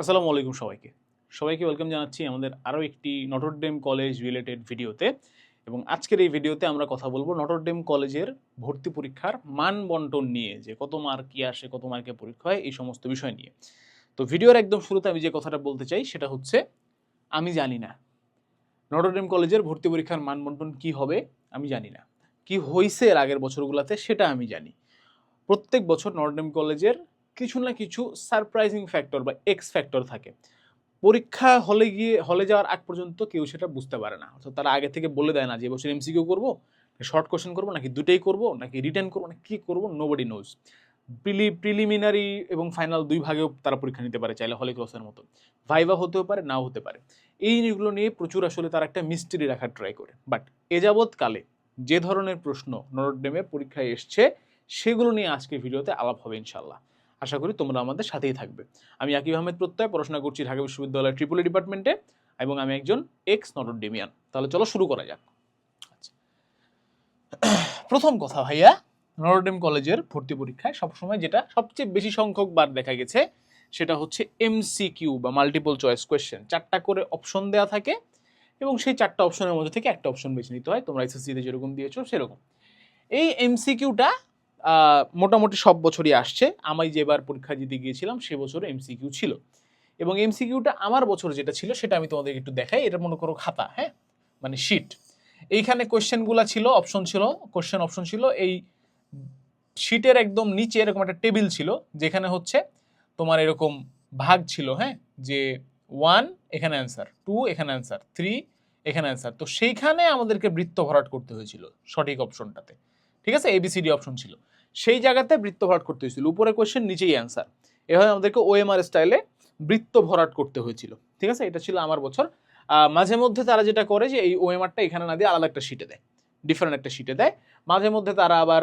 আসসালামু আলাইকুম সবাইকে। সবাইকে ওয়েলকাম জানাচ্ছি আমাদের আরও একটি নটরডেম কলেজ রিলেটেড ভিডিওতে এবং আজকের এই ভিডিওতে আমরা কথা বলব নটরডেম কলেজের ভর্তি পরীক্ষার মান বন্টন নিয়ে, যে কত মার্ক কি আসে, কত মার্কে পরীক্ষা হয়, এই সমস্ত বিষয় নিয়ে। তো ভিডিওর একদম শুরুতে আমি যে কথাটা বলতে চাই, সেটা হচ্ছে, আমি জানি না। নটরডেম কলেজের ভর্তি পরীক্ষার মান বন্টন কি হবে, আমি জানি না। কি হয়েছে এর আগের বছরগুলোতে, সেটা আমি জানি। প্রত্যেক বছর নটরডেম কলেজের কিছু না কিছু সারপ্রাইজিং ফ্যাক্টর বা এক্স ফ্যাক্টর থাকে। পরীক্ষা হলে গিয়ে, হলে যাওয়ার আগ পর্যন্ত কেউ সেটা বুঝতে পারে না। অর্থাৎ তারা আগে থেকে বলে দেয় না যে এবছর এমসিকিউ করব শর্ট কোশ্চেন করব, নাকি দুটেই করব, নাকি রিটার্ন করব না কী করব নোবডি নোজ প্রিলি প্রিলিমিনারি এবং ফাইনাল দুই ভাগেও তারা পরীক্ষা নিতে পারে, চাইলে হলে ক্রসের মতো। ভাইভা হতেও পারে, নাও হতে পারে। এই জিনিসগুলো নিয়ে প্রচুর আসলে তারা একটা মিস্ট্রি রাখার ট্রাই করে। বাট এ যাবৎকালে যে ধরনের প্রশ্ন নরডেমে পরীক্ষায় এসছে, সেগুলো নিয়ে আজকে ভিডিওতে আলাপ হবে ইনশাল্লাহ আশা করি তোমরা আমাদের সাথেই থাকবে। আমি আকিব আহমেদ প্রত্যয়, পড়াশোনা করছি ঢাকা বিশ্ববিদ্যালয়ের ট্রিপুলি ডিপার্টমেন্টে এবং আমি একজন এক্স নটরডেমিয়ান। তাহলে চলো শুরু করা যাক। আচ্ছা। প্রথম কথা ভাইয়া, নটরডেম কলেজের ভর্তি পরীক্ষায় সবসময় যেটা সবচেয়ে বেশি সংখ্যক বার দেখা গেছে সেটা হচ্ছে এমসিকিউ বা মাল্টিপল চয়েস কোয়েশ্চেন চারটা করে অপশন দেওয়া থাকে এবং সেই চারটা অপশনের মধ্যে থেকে একটা অপশন বেছে নিতে হয়। তোমরা এসএসসিতে যেরকম দিয়েছ সেরকম। এই এমসিকিউটা মোটামুটি সব বছরই আসছে। আমি যেবার পরীক্ষা দিতে গিয়েছিলাম, সে বছর এমসিকিউ ছিল। এবং এমসিকিউটা আমার বছর যেটা ছিল, সেটা আমি তোমাদের একটু দেখাই। এটা মনে করো খাতা হ্যাঁ? মানে শিট এইখানে কোয়েশ্চেনগুলো ছিল অপশন ছিল কোশ্চেন অপশন ছিল। এই শিটের একদম নিচে এরকম একটা টেবিল ছিল, যেখানে হচ্ছে তোমার এরকম ভাগ ছিল হ্যাঁ? যে ওয়ান এখানে অ্যান্সার টু এখানে অ্যান্সার থ্রি এখানে অ্যান্সার তো সেইখানে আমাদেরকে বৃত্ত ভরাট করতে হয়েছিল, সঠিক অপশনটাতে ঠিক আছে? এবিসিডি অপশন ছিল। সেই জায়গাতে বৃত্ত ভরাট করতে হয়েছিল। উপরে কোয়েশ্চেন নিচেই অ্যান্সার এভাবে আমাদেরকে ওএমআর স্টাইলে বৃত্ত ভরাট করতে হয়েছিল। ঠিক আছে? এটা ছিল আমার বছর। মাঝে মধ্যে তারা যেটা করে যে এই ওএমআরটা এখানে না দিয়ে আলাদা একটা শিটে দেয়। ডিফারেন্ট একটা শিটে দেয়। মাঝে মধ্যে তারা আবার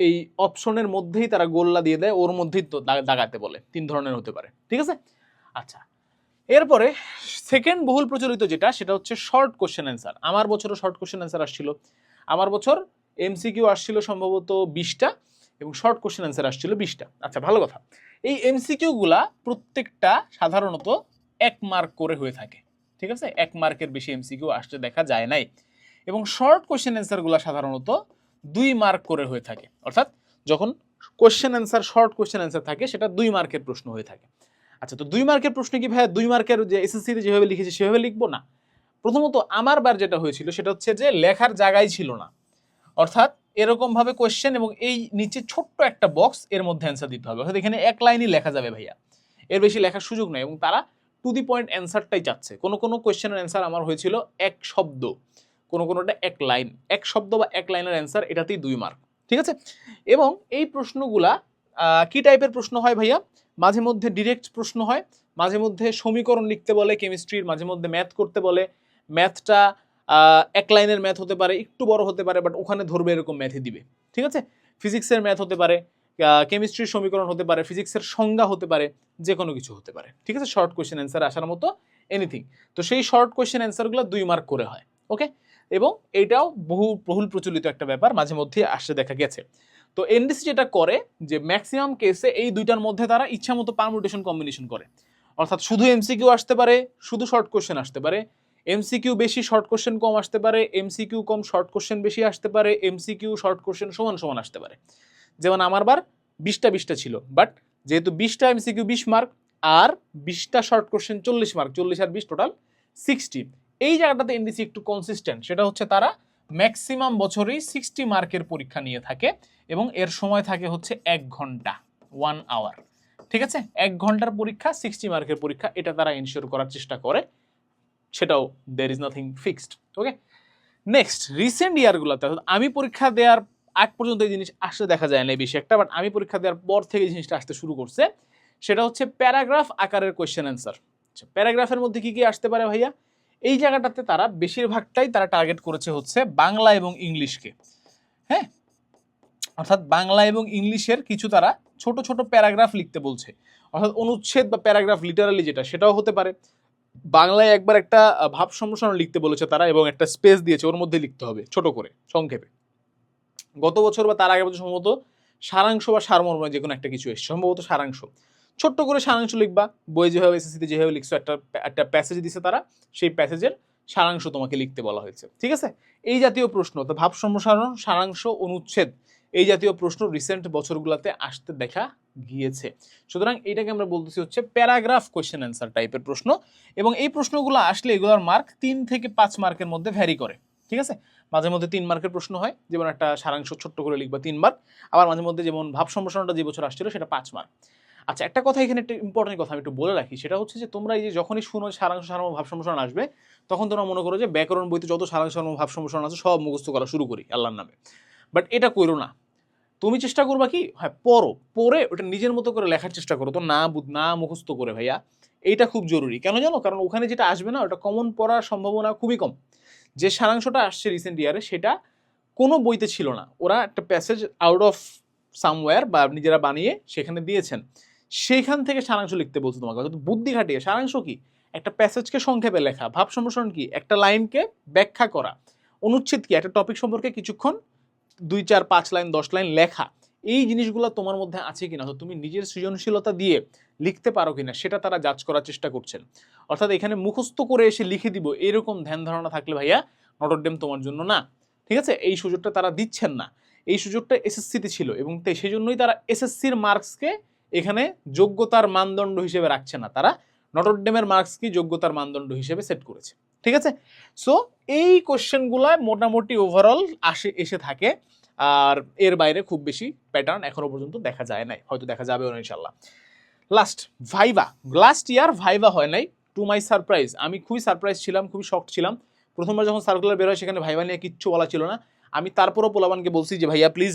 এই অপশনের মধ্যেই তারা গোল্লা দিয়ে দেয়। ওর মধ্যেই তো দাগাতে বলে। তিন ধরনের হতে পারে। ঠিক আছে? আচ্ছা। এরপরে সেকেন্ড বহুল প্রচলিত যেটা, সেটা হচ্ছে শর্ট কোশ্চেন অ্যান্সার আমার বছরও শর্ট কোশ্চেন অ্যান্সার আসছিল। আমার বছর এমসিকিউ আসছিল সম্ভবত বিশটা এবং শর্ট কোশ্চেন অ্যান্সার আসছিল বিশটা। আচ্ছা ভালো কথা। এই এমসিকিউগুলা প্রত্যেকটা সাধারণত এক মার্ক করে হয়ে থাকে, ঠিক আছে? এক মার্কের বেশি এমসিকিউ আসতে দেখা যায় নাই। এবং শর্ট কোশ্চেন অ্যান্সারগুলো সাধারণত দুই মার্ক করে হয়ে থাকে। অর্থাৎ যখন question answer short question answer থাকে, সেটা দুই মার্কের প্রশ্ন হয়ে থাকে। আচ্ছা তো দুই মার্কের প্রশ্ন কি ভাইয়া? দুই মার্কের যে এসএসসিতে যেভাবে লিখেছি, সেভাবে লিখব না? প্রথমত আমার বার যেটা হয়েছিল, সেটা হচ্ছে যে লেখার জায়গায় ছিল না। অর্থাৎ এরকম ভাবে কোয়েশ্চেন এবং এই নিচে ছোট্ট একটা বক্স এর মধ্যে অ্যান্সার দিতে হবে। অর্থাৎ এখানে এক লাইনই লেখা যাবে ভাইয়া। এর বেশি লেখার সুযোগ নেই এবং তারা টু দি পয়েন্ট অ্যান্সারটাই চাচ্ছে। কোনো কোনো কোয়েশ্চেনের অ্যান্সার আমার হয়েছিল এক শব্দ। কোনো কোনোটা এক লাইন এক শব্দ বা এক লাইনের অ্যান্সার এটাতেই দুই মার্ক ঠিক আছে? এবং এই প্রশ্নগুলা কি টাইপের প্রশ্ন হয় ভাইয়া? মাঝে মধ্যে ডিরেক্ট প্রশ্ন হয়। মাঝে মধ্যে সমীকরণ লিখতে বলে কেমিস্ট্রির মাঝে মধ্যে ম্যাথ করতে বলে। ম্যাথটা এক লাইনের ম্যাথ হতে পারে, একটু বড় হতে পারে বাট ওখানে ধরবে এরকম ম্যাথই দিবে। ঠিক আছে? ফিজিক্সের ম্যাথ হতে পারে কেমিস্ট্রির সমীকরণ হতে পারে ফিজিক্সের সংজ্ঞা হতে পারে, যে কোনো কিছু হতে পারে। ঠিক আছে? শর্ট কোয়েশ্চেন অ্যান্সার আসার মতো এনিথিং তো সেই শর্ট কোয়েশ্চেন অ্যান্সারগুলো দুই মার্ক করে হয় ওকে এবং এটাও বহু বহুল প্রচলিত একটা ব্যাপার, মাঝে মধ্যে আসতে দেখা গেছে। তো এনডিসি যেটা করে, যে ম্যাক্সিমাম কেসে এই দুইটার মধ্যে তারা ইচ্ছা মতো পারমুটেশন কম্বিনেশন করে। অর্থাৎ শুধু এমসিকিউ আসতে পারে, শুধু শর্ট কোশ্চেন আসতে পারে এমসিকিউ বেশি শর্ট কোশ্চেন কম আসতে পারে এমসিকিউ কম শর্ট কোশ্চেন বেশি আসতে পারে এমসিকিউ শর্ট কোশ্চেন সমান সমান আসতে পারে। যেমন আমার বার বিশটা বিশটা ছিল বাট যেহেতু বিশটা এমসিকিউ বিশ মার্ক আর বিশটা শর্ট কোশ্চেন চল্লিশ মার্ক চল্লিশ আর বিশ টোটাল সিক্সটি এই জায়গাটাতে এনডিসি একটু কনসিস্টেন্ট সেটা হচ্ছে তারা ম্যাক্সিমাম বছরেই সিক্সটি মার্কের পরীক্ষা নিয়ে থাকে এবং এর সময় থাকে হচ্ছে এক ঘণ্টা ওয়ান আওয়ার ঠিক আছে? এক ঘণ্টার পরীক্ষা সিক্সটি মার্কের পরীক্ষা, এটা তারা ইনশিওর করার চেষ্টা করে। সেটাও there is nothing fixed okay next recent ইয়ারগুলোতে অর্থাৎ আমি পরীক্ষা দেওয়ার আগ পর্যন্ত এই জিনিস আসতে দেখা যায় না বেশি একটা বাট আমি পরীক্ষা দেওয়ার পর থেকে জিনিসটা আসতে শুরু করছে। সেটা হচ্ছে প্যারাগ্রাফ আকারের কোয়েশ্চেন অ্যান্সার আচ্ছা প্যারাগ্রাফের মধ্যে কী কী আসতে পারে ভাইয়া? এই জায়গাটাতে তারা বেশিরভাগটাই তারা টার্গেট করেছে হচ্ছে বাংলা এবং ইংলিশকে হ্যাঁ? অর্থাৎ বাংলা এবং ইংলিশের কিছু তারা ছোট ছোট প্যারাগ্রাফ লিখতে বলছে। অর্থাৎ অনুচ্ছেদ বা প্যারাগ্রাফ লিটারালি যেটা, সেটাও হতে পারে। বাংলায় একবার একটা ভাব সম্প্রসারণ লিখতে বলেছে তারা এবং একটা স্পেস দিয়েছে, ওর মধ্যে লিখতে হবে, ছোট করে, সংক্ষেপে। গত বছর বা তার আগের বছর সম্ভবত সারাংশ বা সারমর্ম যে কোনো একটা কিছু এসছে, সম্ভবত সারাংশ। ছোট্ট করে সারাংশ লিখবা, বই যেভাবে এসএসসিতে যেভাবে লিখছো, একটা একটা প্যাসেজ দিছে তারা, সেই প্যাসেজের সারাংশ তোমাকে লিখতে বলা হয়েছে, ঠিক আছে? এই জাতীয় প্রশ্ন, তো ভাব সম্প্রসারণ, সারাংশ, অনুচ্ছেদ, এই জাতীয় প্রশ্ন রিসেন্ট বছরগুলোতে আসতে দেখা গিয়েছে। সুতরাং এটাকে আমরা বলতেছি হচ্ছে প্যারাগ্রাফ কোয়েশ্চেন অ্যান্সার টাইপের প্রশ্ন এবং এই প্রশ্নগুলো আসলে এগুলোর মার্ক তিন থেকে পাঁচ মার্কের মধ্যে ভ্যারি করে, ঠিক আছে? মাঝে মধ্যে তিন মার্কের প্রশ্ন হয়, যেমন একটা সারাংশ ছোট্ট করে লিখবা তিন মার্ক, আবার মাঝে মধ্যে যেমন ভাব সম্প্রসারণটা যে বছর আসছিল সেটা পাঁচ মার্ক। আচ্ছা একটা কথা এখানে একটা ইম্পর্টেন্ট কথা আমি একটু বলে রাখি, সেটা হচ্ছে যে তোমরা এই যে যখনই শুনো সারাংশ সারম ভাব সম্প্রসারণ আসবে, তখন তোমরা মনে করো যে ব্যাকরণ বইতে যত সারাংশ সারম ভাব সম্প্রসারণ আছে সব মুখস্থ করা শুরু করি, আল্লাহর নামে। বাট এটা করো না। তুমি চেষ্টা করবা কি? হ্যাঁ পড়ো। পড়ে ওটা নিজের মতো করে লেখার চেষ্টা করো। তো না না মুখস্থ করে ভাইয়া। এইটা খুব জরুরি। কেন জানো? কারণ ওখানে যেটা আসবে না, ওটা কমন পড়ার সম্ভাবনা খুবই কম। যে সারাংশটা আসছে রিসেন্ট ইয়ারে সেটা কোনো বইতে ছিল না। ওরা একটা প্যাসেজ আউট অফ সামওয়্যার বা নিজেরা বানিয়ে সেখানে দিয়েছেন। সেইখান থেকে সারাংশ লিখতে বলছে তোমাকে। অর্থাৎ বুদ্ধি খাটিয়ে। সারাংশ কি? একটা প্যাসেজকে সংক্ষেপে লেখা। ভাব সম্প্রসারণ কি? একটা লাইনকে ব্যাখ্যা করা। অনুচ্ছেদ কি? একটা টপিক সম্পর্কে কিছুক্ষণ দুই চার পাঁচ লাইন, দশ লাইন লেখা, এই জিনিসগুলো তোমার মধ্যে আছে কিনা? অর্থাৎ তুমি নিজের সৃজনশীলতা দিয়ে লিখতে পারো কিনা, সেটা তারা যাচ করার চেষ্টা করছেন। অর্থাৎ এখানে মুখস্থ করে এসে লিখে দিব, এরকম ধ্যান ধারণা থাকলে ভাইয়া নটরডেম তোমার জন্য না। ঠিক আছে? এই সুযোগটা তারা দিচ্ছেন না। এই সুযোগটা এসএসসিতে ছিল এবং সেই জন্যই তারা এসএসসির মার্কসকে এখানে যোগ্যতার মানদণ্ড হিসেবে রাখছে না। তারা নটরডেমের মার্কসকে যোগ্যতার মানদণ্ড হিসেবে সেট করেছে। ঠিক আছে? সো এই কোশ্চেনগুলো মোটামুটি ওভারঅল আসে, এসে থাকে। আর এর বাইরে খুব বেশি প্যাটার্ন এখনও পর্যন্ত দেখা যায় নাই। হয়তো দেখা যাবেও না ইনশাল্লাহ last viva last year viva হয় নাই। টু মাই সারপ্রাইজ আমি খুবই সারপ্রাইজ ছিলাম, খুবই শখ ছিলাম। প্রথমবার যখন সার্কুলার বের হয়, সেখানে ভাইভা নিয়ে কিচ্ছু বলা ছিল না। আমি তারপরও পোলাবানকে বলছি যে, ভাইয়া প্লিজ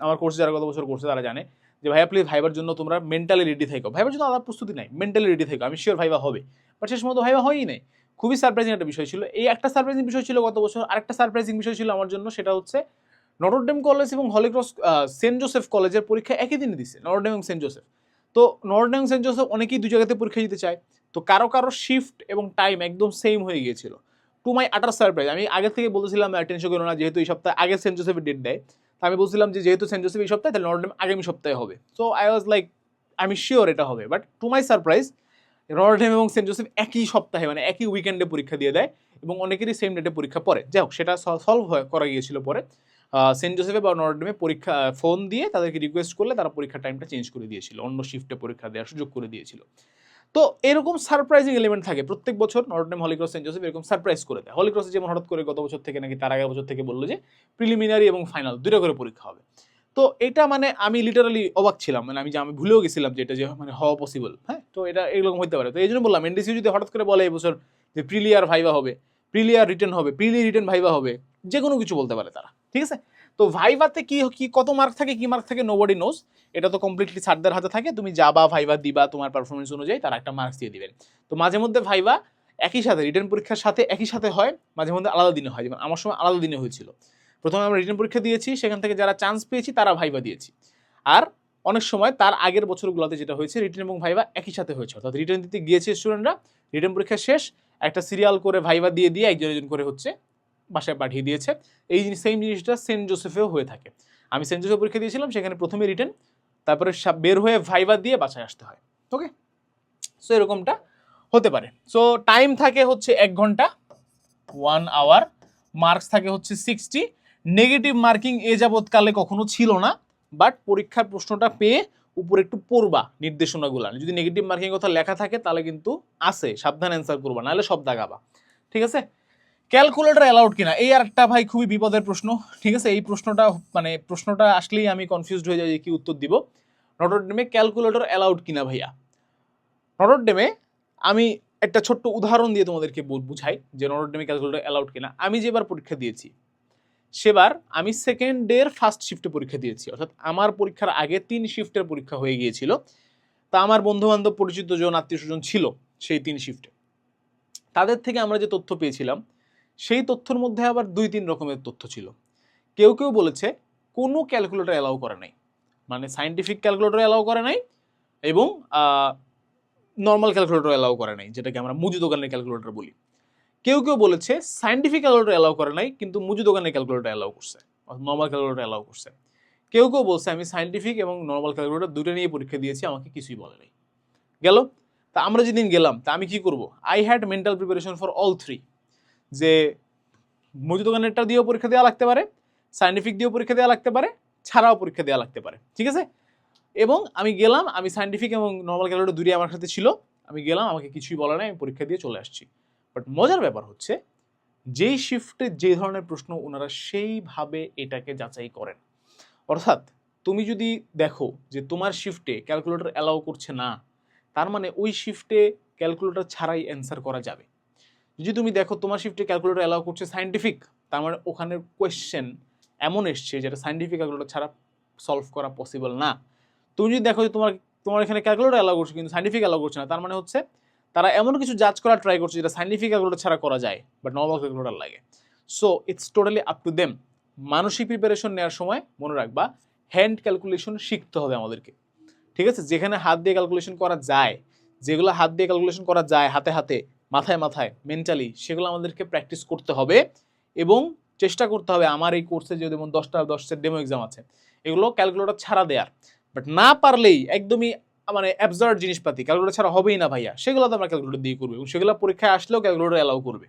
আমার কোর্সে যারা গত বছর করছে তারা জানে যে, ভাইয়া প্লিজ ভাইবার জন্য তোমরা মেন্টালি রেডি থেকো। ভাইবার জন্য আলাদা প্রস্তুতি নাই। মেন্টালি রেডি থেকো। আমি শিওর ভাইবা হবে। বাট শেষ মতো ভাইবা হয়ই নাই। খুবই সারপ্রাইজিং একটা বিষয় ছিল। এই একটা সারপ্রাইজিং বিষয় ছিল গত বছর, আরেকটা সারপ্রাইজিং বিষয় ছিল আমার জন্য, সেটা হচ্ছে নটরডেম কলেজ এবং হলিক্রস সেন্ট জোসেফ কলেজের পরীক্ষা একই দিনে দিছে নটরডেম এবং সেন্ট জোসেফ তো নটরডেম সেন্ট জোসেফ অনেকেই দু জায়গাতে পরীক্ষা দিতে চায়। তো কারও কারও শিফট এবং টাইম একদম সেম হয়ে গিয়েছিল। টু মাই আটার সারপ্রাইজ আমি আগে থেকে বলেছিলাম টেনশন করো না, যেহেতু এই সপ্তাহে আগে সেন্ট জোসেফের ডেট দেয়। তো আমি বলছিলাম যে, যেহেতু সেন্ট জোসেফ এই সপ্তাহে, তাহলে নটরডেম আগামী সপ্তাহে হবে। সো আই ওয়াজ লাইক আমি শিওর এটা হবে। But to my surprise Notre Dame এবং সেন্ট জোসেফ একই সপ্তাহে মানে একই উইকেন্ডে পরীক্ষা দিয়ে দেয় এবং অনেকেরই সেম ডেটে পরীক্ষা পড়ে। যাই হোক, সেটা সলভ করা গিয়েছিল পরে। সেন্ট জোসেফে বা নটরডেমে পরীক্ষা ফোন দিয়ে তাদেরকে রিকোয়েস্ট করলে তারা পরীক্ষার টাইমটা চেঞ্জ করে দিয়েছিল। অন্য শিফটে পরীক্ষা দেওয়ার সুযোগ করে দিয়েছিল। তো এরকম সারপ্রাইজিং এলিমেন্ট থাকে। প্রত্যেক বছর Notre Dame Holy Cross, Saint Joseph এরকম সারপ্রাইজ করে দেয়। হলিক্রসে যেমন হঠাৎ করে গত বছর থেকে, নাকি তার আগের বছর থেকে বলল যে প্রিলিমিনারি এবং ফাইনাল দুটো করে পরীক্ষা হবে। তো এটা মানে আমি লিটারালি অবাক ছিলাম। মানে আমি যে আমি ভুলেও গেছিলাম যে এটা যে মানে হওয়া পসিবল হ্যাঁ? তো এটা এরকম হতে পারে। তো এই জন্য বললাম এনডিসি যদি হঠাৎ করে বলে এবছর যে প্রিলিয়ার ভাইবা হবে প্রিলিয়ার রিটার্ন হবে প্রিলি রিটার্ন ভাইবা হবে, যে কোনো কিছু বলতে পারে তারা, ঠিক আছে? তো ভাইভাতে কি কি, কত মার্ক থাকে, কি মার্ক থাকে নোবডি নোজ এটা তো কমপ্লিটলি সারদের হাতে থাকে, তুমি যাবা ভাইবা দিবা তোমার পারফরমেন্স অনুযায়ী, তারা একটা মার্কস দিয়ে দিবেন। তো মাঝে মধ্যে ভাইবা একই সাথে রিটার্ন পরীক্ষার সাথে একই সাথে হয়, মাঝে মধ্যে আলাদা দিনে হয়। যেমন আমার সময় আলাদা দিনে হয়েছিল। প্রথমে আমরা রিটার্ন পরীক্ষা দিয়েছি, সেখান থেকে যারা চান্স পেয়েছি, তারা ভাইবা দিয়েছি। আর অনেক সময় তার আগের বছরগুলোতে যেটা হয়েছে রিটার্ন এবং ভাইবা একই সাথে হয়েছে। অর্থাৎ রিটার্ন দিতে গিয়েছে স্টুডেন্টরা রিটার্ন পরীক্ষা শেষ, একটা সিরিয়াল করে ভাইবা দিয়ে দিয়ে একজন একজন করে হচ্ছে বাসায় পাঠিয়ে দিয়েছে। এই জিনিস সেম জিনিসটা সেন্ট জোসেফেও হয়ে থাকে। আমি সেন্ট জোসেফ পরীক্ষা দিয়েছিলাম, সেখানে প্রথমে রিটার্ন তারপরে বের হয়ে ভাইবা দিয়ে বাসায় আসতে হয়। ওকে সো এরকমটা হতে পারে। সো টাইম থাকে হচ্ছে এক ঘণ্টা ওয়ান আওয়ার মার্কস থাকে হচ্ছে সিক্সটি নেগেটিভ মার্কিং এ যাবৎকালে কখনো ছিল না, বাট পরীক্ষার প্রশ্নটা পেয়ে উপরে একটু পড়বা নির্দেশনাগুলো। যদি নেগেটিভ মার্কিং কথা লেখা থাকে, তাহলে কিন্তু আছে, সাবধান অ্যান্সার করবা, নাহলে সব দাগাবা। ঠিক আছে? ক্যালকুলেটর অ্যালাউড কিনা? এই আরেকটা ভাই খুবই বিপদের প্রশ্ন, ঠিক আছে? এই প্রশ্নটা মানে প্রশ্নটা আসলেই আমি কনফিউজড হয়ে যাই যে কি উত্তর দিব। নটরডেমে ক্যালকুলেটর অ্যালাউড কিনা ভাইয়া? নটরডেমে আমি একটা ছোট্ট উদাহরণ দিয়ে তোমাদেরকে বুঝাই যে নটরডেমে ক্যালকুলেটর অ্যালাউড কিনা। আমি যেবার পরীক্ষা দিয়েছি সেবার আমি সেকেন্ড ডের ফার্স্ট শিফটে পরীক্ষা দিয়েছি। অর্থাৎ আমার পরীক্ষার আগে তিন শিফটের পরীক্ষা হয়ে গিয়েছিল। তা আমার বন্ধু বান্ধব পরিচিত জন, আত্মীয় স্বজন ছিল সেই তিন শিফটে তাদের থেকে আমরা যে তথ্য পেয়েছিলাম, সেই তথ্যের মধ্যে আবার দুই তিন রকমের তথ্য ছিল। কেউ কেউ বলেছে, কোনো ক্যালকুলেটর অ্যালাউ করে নাই। মানে সাইন্টিফিক ক্যালকুলেটর অ্যালাউ করে নাই এবং নর্মাল ক্যালকুলেটর অ্যালাউ করে নাই, যেটাকে আমরা মুজু দোকানের ক্যালকুলেটর বলি। কেউ কেউ বলেছে সাইন্টিফিক ক্যালকুলেটর অ্যালাউ করে নাই, কিন্তু মুজু দোকানের ক্যালকুলেটর অ্যালাউ করছে নর্মাল ক্যালকুলেটর অ্যালাউ করছে। কেউ কেউ বলছে, আমি সাইন্টিফিক এবং নর্মাল ক্যালকুলেটর দুটো নিয়ে পরীক্ষা দিয়েছি, আমাকে কিছুই বলে নাই। গেল? তা আমরা যেদিন গেলাম, তা আমি কি করব? I had mental preparation for all three যে মুদি দোকানেরটা দিয়েও পরীক্ষা দেওয়া লাগতে পারে সায়েন্টিফিক দিয়েও পরীক্ষা দেওয়া লাগতে পারে, ছাড়াও পরীক্ষা দেওয়া লাগতে পারে, ঠিক আছে? এবং আমি গেলাম, আমি সায়েন্টিফিক এবং নর্মাল ক্যালকুলেটর দুটোই আমার সাথে ছিল, আমি গেলাম, আমাকে কিছুই বলা নাই, আমি পরীক্ষা দিয়ে চলে আসছি। বাট মজার ব্যাপার হচ্ছে, যেই শিফটে যে ধরনের প্রশ্ন ওনারা সেইভাবে এটাকে যাচাই করেন। অর্থাৎ তুমি যদি দেখো যে তোমার শিফটে ক্যালকুলেটর অ্যালাউ করছে না, তার মানে ওই শিফটে ক্যালকুলেটর ছাড়াই অ্যান্সার করা যাবে। যদি তুমি দেখো তোমার শিফটে ক্যালকুলেটর অ্যালাউ করছে সাইন্টিফিক তার মানে ওখানের কোয়েশ্চেন এমন এসছে যেটা সাইন্টিফিক ক্যালকুলেটর ছাড়া সলভ করা পসিবল না। তুমি যদি দেখো যে তোমার তোমার এখানে ক্যালকুলেটর অ্যালাউ করছে কিন্তু সাইন্টিফিক অ্যালাউ করছে না, তার মানে হচ্ছে তারা এমন কিছু জাজ করার ট্রাই করছে যেটা সাইন্টিফিক ক্যালকুলেটর ছাড়া করা যায় বাট নর্মাল ক্যালকুলেটর লাগে। So it's totally up to them মানসিক প্রিপারেশন নেওয়ার সময় মনে রাখবা হ্যান্ড ক্যালকুলেশন শিখতে হবে আমাদেরকে। ঠিক আছে? যেখানে হাত দিয়ে ক্যালকুলেশন করা যায়, যেগুলো হাত দিয়ে ক্যালকুলেশন করা যায় হাতে হাতে, মাথায় মাথায় মেন্টালি সেগুলো আমাদেরকে প্র্যাকটিস করতে হবে এবং চেষ্টা করতে হবে। আমার এই কোর্সে যেমন দশটা দশের ডেমো এক্সাম আছে, এগুলো ক্যালকুলেটর ছাড়া দেয়ার। বাট না পারলেই, একদমই মানে অ্যাবজার্ড জিনিসপাতি ক্যালকুলেটর ছাড়া হবেই না ভাইয়া। সেগুলো তো আমরা ক্যালকুলেটর দিয়ে করবে এবং সেগুলো পরীক্ষায় আসলেও ক্যালকুলেটর অ্যালাউ করবে।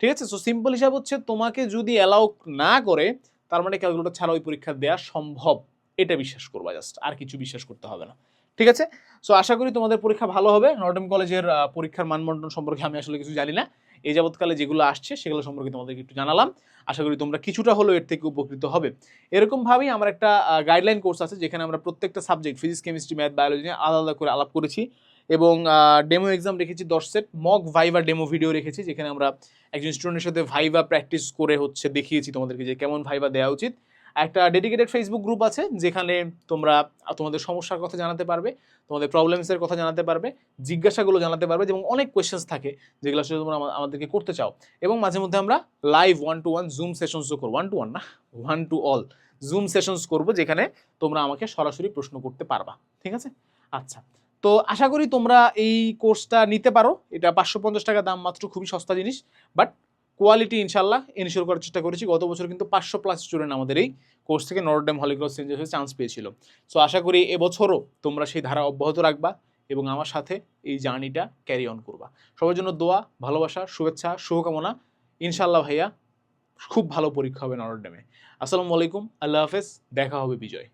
ঠিক আছে? সো সিম্পল হিসাব হচ্ছে তোমাকে যদি অ্যালাউ না করে, তার মানে ক্যালকুলেটর ছাড়া ওই পরীক্ষা দেওয়া সম্ভব। এটা বিশ্বাস করবা জাস্ট আর কিছু বিশ্বাস করতে হবে না। ঠিক আছে? সো আশা করি তোমাদের পরীক্ষা ভালো হবে। নর্ডেম কলেজের পরীক্ষার মানবন্টন সম্পর্কে আমি আসলে কিছু জানি না। এই যাবৎকালে যেগুলো আসছে সেগুলো সম্পর্কে তোমাদেরকে একটু জানালাম। আশা করি তোমরা কিছুটা হলেও এর থেকে উপকৃত হবে। এরকমভাবেই আমার একটা গাইডলাইন কোর্স আছে যেখানে আমরা প্রত্যেকটা subject physics chemistry math biology নিয়ে আলাদা আলাদা করে আলাপ করেছি এবং ডেমো এক্সাম রেখেছি দশ set mock viva demo video রেখেছি যেখানে আমরা একজন স্টুডেন্টের সাথে ভাইভা প্র্যাকটিস করে হচ্ছে দেখিয়েছি তোমাদেরকে যে কেমন ভাইভা দেওয়া উচিত। একটা ডেডিকেটেড ফেসবুক গ্রুপ আছে, যেখানে তোমরা তোমাদের সমস্যার কথা জানাতে পারবে, তোমাদের প্রবলেমসের কথা জানাতে পারবে, জিজ্ঞাসাগুলো জানাতে পারবে এবং অনেক কোয়েশ্চেন্স থাকে যেগুলো আসলে তোমরা আমাদেরকে করতে চাও। এবং মাঝে মধ্যে আমরা live one to one zoom সেশনসও করব। ওয়ান টু ওয়ান না one to all zoom sessions করব, যেখানে তোমরা আমাকে সরাসরি প্রশ্ন করতে পারবা। ঠিক আছে? আচ্ছা তো আশা করি তোমরা এই কোর্সটা নিতে পারো। এটা পাঁচশো পঞ্চাশ টাকা দাম, মাত্র খুবই সস্তা জিনিস। বাট কোয়ালিটি ইনশাল্লাহ এনশিওর করার চেষ্টা করেছি। গত বছর কিন্তু পাঁচশো প্লাস স্টুডেন্ট আমাদের এই কোর্স থেকে নরডেম হলিক্রস চেঞ্জেসে চান্স পেয়েছিল। সো আশা করি এবছরও তোমরা সেই ধারা অব্যাহত রাখবা এবং আমার সাথে এই জার্নিটা ক্যারি অন করবা। সবার জন্য দোয়া, ভালোবাসা, শুভেচ্ছা, শুভকামনা। ইনশাল্লাহ ভাইয়া, খুব ভালো পরীক্ষা হবে নরডেমে আসসালামু আলাইকুম, আল্লাহ হাফেজ, দেখা হবে বিজয়।